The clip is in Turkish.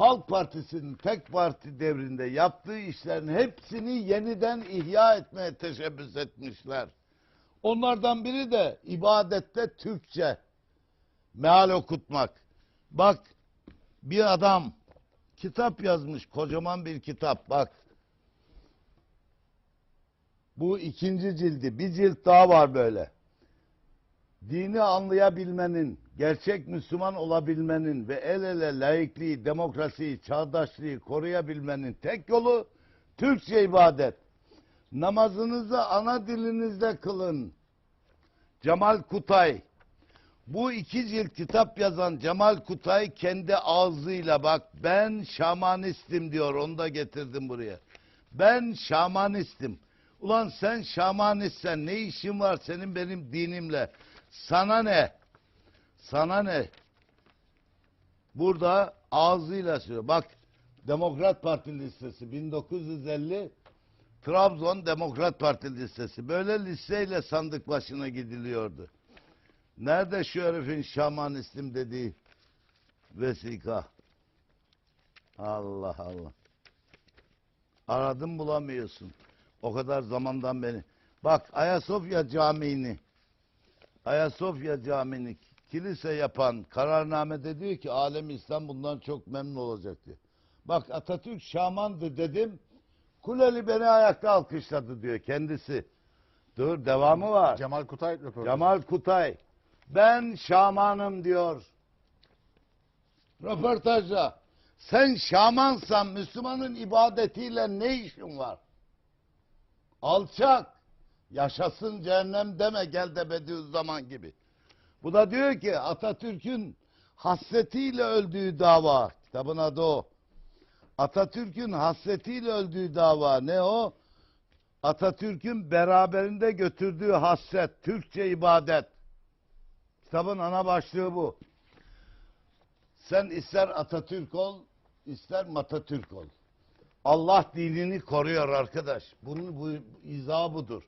Halk Partisi'nin tek parti devrinde yaptığı işlerin hepsini yeniden ihya etmeye teşebbüs etmişler. Onlardan biri de ibadette Türkçe meal okutmak. Bak bir adam kitap yazmış kocaman bir kitap bak. Bu ikinci cildi. Bir cilt daha var böyle. Dini anlayabilmenin, gerçek Müslüman olabilmenin ve el ele laikliği, demokrasiyi, çağdaşlığı koruyabilmenin tek yolu Türkçe ibadet. Namazınızı ana dilinizde kılın. Cemal Kutay. Bu iki cilt kitap yazan Cemal Kutay kendi ağzıyla bak ben şamanistim diyor. Onu da getirdim buraya. Ben şamanistim. Ulan sen şamanistsen ne işin var senin benim dinimle? Sana ne? Sana ne? Burada ağzıyla söylüyor. Bak Demokrat Parti listesi 1950 Trabzon Demokrat Parti listesi. Böyle listeyle sandık başına gidiliyordu. Nerede şu herifin şamanistim dediği vesika? Allah Allah. Aradım bulamıyorsun. O kadar zamandan beri. Bak Ayasofya Camii'ni Ayasofya Camii'ni kilise yapan kararnamede diyor ki alem İslam bundan çok memnun olacak diyor. Bak Atatürk şamandı dedim. Kuleli beni ayakta alkışladı diyor kendisi. Dur devamı var. Cemal Kutay röportajı. Cemal Kutay. Ben şamanım diyor. Röportajda. Sen şamansan Müslümanın ibadetiyle ne işin var? Alçak. Yaşasın cehennem deme gel de Bediüzzaman gibi. Bu da diyor ki Atatürk'ün hasretiyle öldüğü dava. Kitabın adı o. Atatürk'ün hasretiyle öldüğü dava ne o? Atatürk'ün beraberinde götürdüğü hasret, Türkçe ibadet. Kitabın ana başlığı bu. Sen ister Atatürk ol, ister Matatürk ol. Allah dinini koruyor arkadaş. Bunun bu izahı budur.